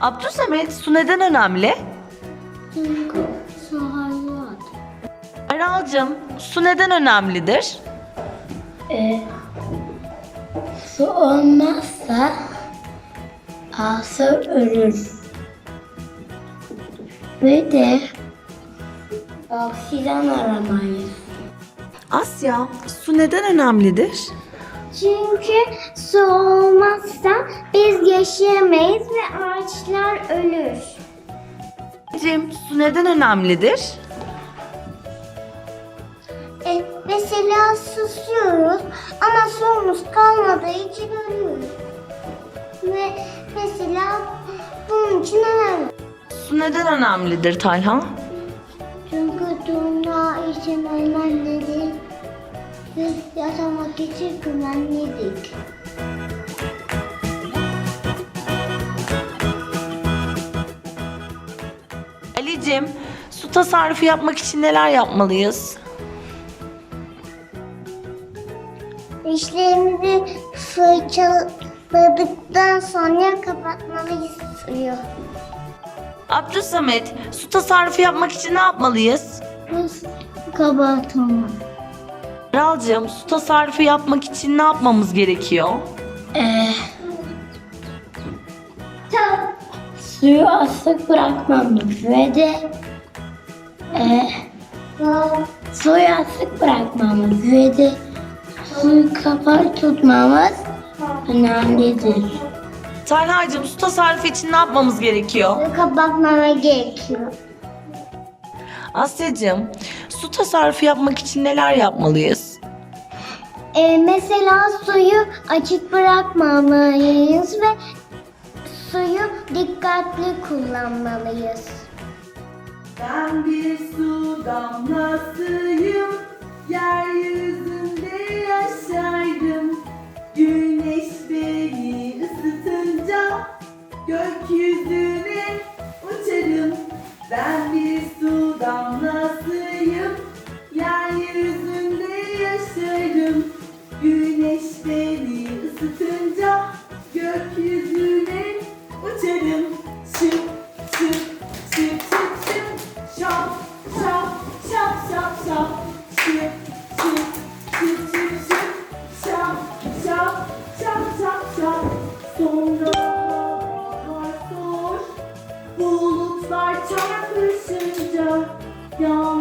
Abdülsamet su neden önemli? Çünkü su hayat. Aralcığım su neden önemlidir? Ee, su olmazsa ağası ölür. Ve de oksijen aramayız. Asya su neden önemlidir? Çünkü su olmazsa biz yaşayamayız ve ağaçlar ölür. Cem su neden önemlidir? E, mesela susuyoruz ama suyumuz kalmadığı için ölüyoruz. Ve mesela bunun için önemli. Su neden önemlidir Talha? Çünkü dünya için önemlidir. Ve yaşamak için güvenlidir. Ali'cim su tasarrufu yapmak için neler yapmalıyız? Dişlerimizi fırçaladıktan sonra kapatmalıyız suyu. Abdülsamet su tasarrufu yapmak için ne yapmalıyız? Biz kapatma. Aralcığım su tasarrufu yapmak için ne yapmamız gerekiyor? Ee, suyu asık bırakmamız ve de e, suyu asık bırakmamız ve de suyu kapalı tutmamız önemlidir. Talha'cığım su tasarrufu için ne yapmamız gerekiyor? Kapatmama gerekiyor. Asya'cığım su tasarrufu yapmak için neler yapmalıyız? Ee, mesela suyu açık bırakmamalıyız ve suyu dikkatli kullanmalıyız. Ben bir su damlasıyım, yeryüzünde yaşarım. Güneş beni ısıtınca gökyüzüne uçarım. Ben bulutlar çarpışınca yağmur